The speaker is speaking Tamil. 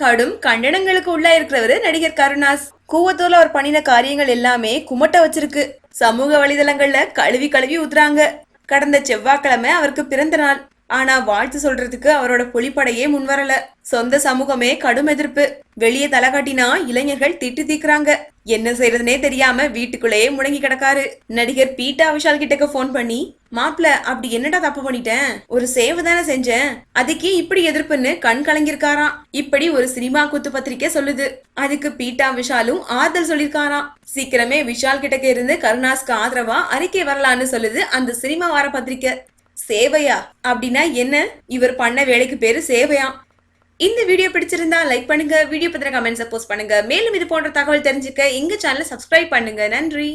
கடும் கண்டனங்களுக்கு உள்ளா இருக்கிறவரு நடிகர் கருணாஸ். கூவத்தூர்ல அவர் பண்ணின காரியங்கள் எல்லாமே குமட்ட வச்சிருக்கு. சமூக வலைதளங்கள்ல கழுவி கழுவி ஊத்துறாங்க. கடந்த செவ்வாய்க்கிழமை அவருக்கு பிறந்த நாள். ஆனா வாழ்த்து சொல்றதுக்கு அவரோட புலிப்படையே முன்வரல. சொந்த சமூகமே கடும் எதிர்ப்பு. வெளியே தலை காட்டினா இளைஞர்கள் திட்டு தீக்குறாங்க. என்ன செய்யறதுனே தெரியாம வீட்டுக்குள்ளேயே முடங்கி கிடக்காரு. நடிகர் பீட்டா விஷால் கிட்டக்கு ஃபோன் பண்ணி மாப்பிள்ள அப்படி என்னடா தப்பு பண்ணிட்டேன்? ஒரு சேவை தானே செஞ்சேன். அதுக்கே இப்படி எதிர்ப்புன்னு கண் கலங்கிருக்காராம் இப்படி ஒரு சினிமா குத்து பத்திரிக்கை சொல்லுது. அதுக்கு பீட்டா விஷாலும் ஆறுதல் சொல்லிருக்காராம் சீக்கிரமே விஷால் கிட்டக்க இருந்து கருணாஸ்க்கு ஆதரவா அறிக்கை வரலான்னு சொல்லுது அந்த சினிமா வார பத்திரிக்கை. சேவையா? அப்படின்னா என்ன? இவர் பண்ண வேலைக்கு பேரு சேவையா? இந்த வீடியோ பிடிச்சிருந்தா லைக் பண்ணுங்க வீடியோ பத்திர கமெண்ட்ஸை போஸ்ட் பண்ணுங்க. மேலும் இது போன்ற தகவல் தெரிஞ்சுக்க எங்க சேனலை சப்ஸ்கிரைப் பண்ணுங்க. நன்றி.